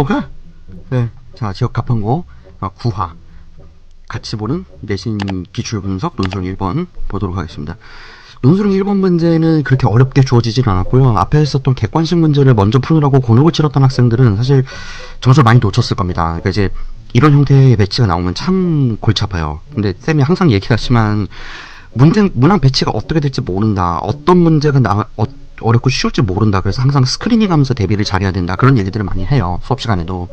오케이? 네. 자, 지역 가판고 어, 구화 같이 보는 내신 기출 분석 논술형 1번 보도록 하겠습니다. 논술형 1번 문제는 그렇게 어렵게 주어지진 않았고요. 앞에 있었던 객관식 문제를 먼저 푸느라고 곤혹을 치렀던 학생들은 사실 점수를 많이 놓쳤을 겁니다. 그러니까 이제 이런 형태의 배치가 나오면 참 골치 아파요. 근데 쌤이 항상 얘기하지만 문항 배치가 어떻게 될지 모른다. 어떤 문제가 나, 어, 어렵고 쉬울지 모른다. 그래서 항상 스크리닝 하면서 대비를 잘해야 된다. 그런 얘기들을 많이 해요. 수업 시간에도.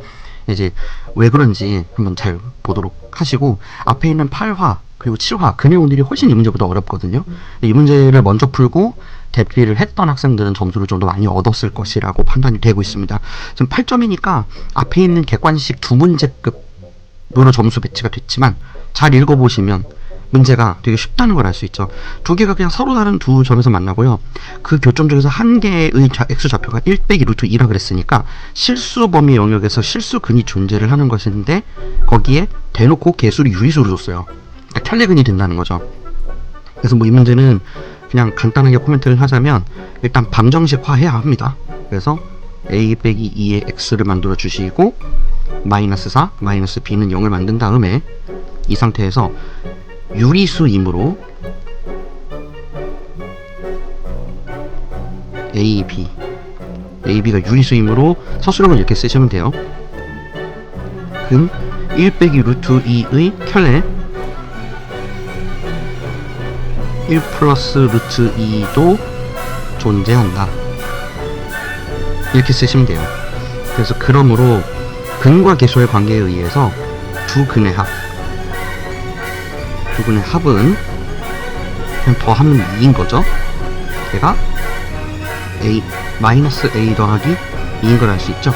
이제 왜 그런지 한번 잘 보도록 하시고 앞에 있는 8화 그리고 7화 그 내용들이 훨씬 이 문제보다 어렵거든요. 이 문제를 먼저 풀고 대비를 했던 학생들은 점수를 좀 더 많이 얻었을 것이라고 판단이 되고 있습니다. 지금 8점이니까 앞에 있는 객관식 두 문제급 으로 점수 배치가 됐지만 잘 읽어보시면 문제가 되게 쉽다는 걸 알 수 있죠. 두 개가 그냥 서로 다른 두 점에서 만나고요. 그 교점 중에서 한 개의 좌- x 좌표가 1 빼기 루트 2라 그랬으니까 실수 범위 영역에서 실수근이 존재를 하는 것인데 거기에 대놓고 개수를 유리수로 줬어요. 그러니까 켤레근이 된다는 거죠. 그래서 뭐 이 문제는 그냥 간단하게 코멘트를 하자면 일단 방정식화 해야 합니다. 그래서 a 빼기 2의 x를 만들어 주시고 마이너스 4, 마이너스 b는 0을 만든 다음에 이 상태에서 유리수이므로 A, B A, B가 유리수이므로 서술형을 이렇게 쓰시면 돼요. 금 1 빼기 루트 2의 켤레 1 플러스 루트 2도 존재한다. 이렇게 쓰시면 돼요. 그래서 그러므로 근과 계수의 관계에 의해서 두 근의 합 두 분의 합은 그냥 더하면 2인 거죠. 걔가 a 마이너스 a 더하기 2인 걸 알 수 있죠.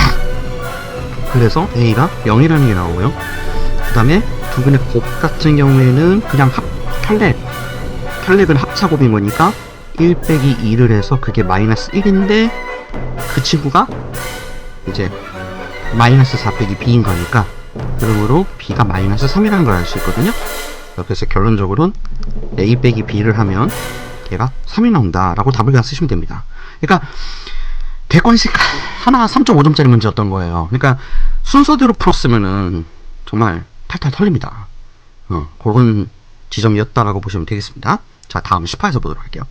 그래서 a가 0이라는 게 나오고요. 그 다음에 두 분의 곱 같은 경우에는 그냥 합 켤레 켤레근 합차곱인 거니까 1 빼기 2를 해서 그게 마이너스 1인데 그 친구가 이제 마이너스 4 빼기 b인 거니까 그러므로 b가 마이너스 3이라는 걸 알 수 있거든요. 그래서 결론적으로는 a 빼기 b를 하면 얘가 3이 나온다 라고 답을 그냥 쓰시면 됩니다. 그러니까 객관식 하나 3.5점짜리 문제였던 거예요. 그러니까 순서대로 풀었으면은 정말 탈탈 털립니다. 어, 그런 지점이었다라고 보시면 되겠습니다. 자, 다음 18에서 보도록 할게요.